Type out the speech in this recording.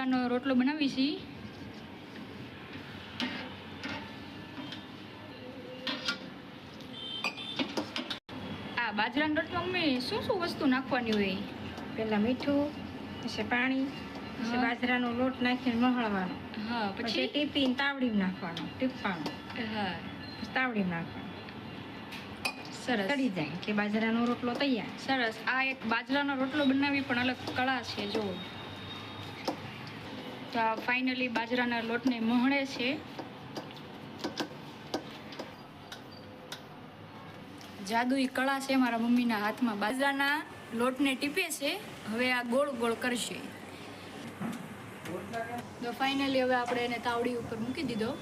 બાજરાનો રોટલો બનાવી છીએ આ બાજરાનો રોટલો મમ્મી શું શું વસ્તુ નાખવાની હોય? પહેલાં મીઠું પછી પાણી પછી બાજરાનો લોટ નાખીને મહળવાનો. હા પછી ટીપીને તાવડીમાં નાખવાનું ટીપવાનો. હા. તાવડીમાં નાખવાનું. સરસ. ચડી જાય એટલે બાજરાનો રોટલો તૈયાર. સરસ. આ એક બાજરાનો રોટલો બનાવી પણ અલગ કળા છે જો તો ફાઇનલી બાજરાના લોટને મોહણે છે. જાદુઈ કળા છે મારા મમ્મીના હાથમાં. બાજરાના લોટને ટીપે છે. હવે આ ગોળ ગોળ કરશે. તો ફાઇનલી હવે આપણે એને તાવડી ઉપર મૂકી દીધો.